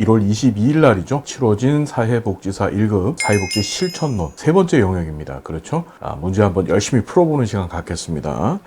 1월 22일 날이죠. 치러진 사회복지사 1급 사회복지 실천론 세 번째 영역입니다. 그렇죠? 아, 문제 한번 열심히 풀어보는 시간 갖겠습니다.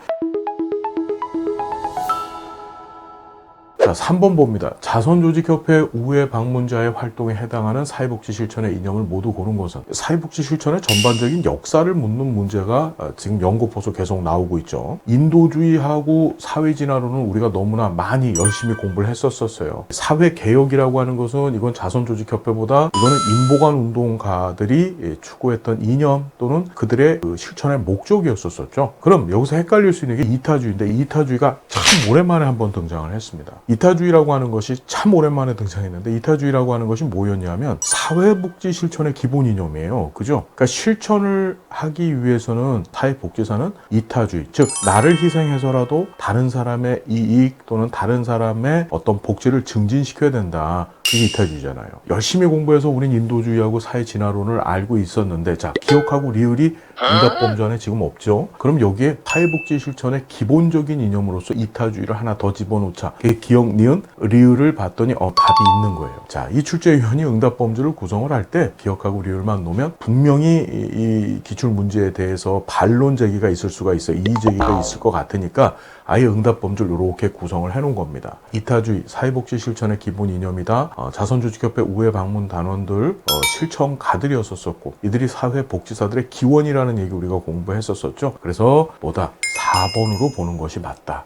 자, 3번 봅니다. 자선조직협회 우회 방문자의 활동에 해당하는 사회복지 실천의 이념을 모두 고른 것은 사회복지 실천의 전반적인 역사를 묻는 문제가 어, 지금 연구포서 계속 나오고 있죠. 인도주의하고 사회진화론은 우리가 너무나 많이 열심히 공부를 했었었어요. 사회개혁이라고 하는 것은 이건 자선조직협회보다 이거는 인보관 운동가들이 예, 추구했던 이념 또는 그들의 그 실천의 목적이었었죠. 그럼 여기서 헷갈릴 수 있는 게 이타주의인데 이타주의가 참 오랜만에 한번 등장을 했습니다. 이타주의라고 하는 것이 참 오랜만에 등장했는데 이타주의라고 하는 것이 뭐였냐면 사회복지 실천의 기본 이념이에요. 그죠? 그러니까 실천을 하기 위해서는 사회복지사는 이타주의, 즉 나를 희생해서라도 다른 사람의 이익 또는 다른 사람의 어떤 복지를 증진시켜야 된다. 이게 이타주의잖아요. 열심히 공부해서 우린 인도주의하고 사회 진화론을 알고 있었는데 자 기억하고 리을이 응답범전에 지금 없죠. 그럼 여기에 사회복지 실천의 기본적인 이념으로서 이타주의를 하나 더 집어넣자. 그 기억 니은 리을을 봤더니 어 답이 있는 거예요. 자이 출제위원이 응답범주를 구성을 할 때 기억하고 리을만 놓으면 분명히 이, 이 기출 문제에 대해서 반론 제기가 있을 수가 있어요. 이의 제기가 있을 것 같으니까 아예 응답 범주를 이렇게 구성을 해놓은 겁니다. 이타주의, 사회복지 실천의 기본 이념이다. 어, 자선조직협회 우회 방문 단원들 어, 실천가들이었었고 이들이 사회복지사들의 기원이라는 얘기 우리가 공부했었었죠. 그래서 뭐다 4번으로 보는 것이 맞다.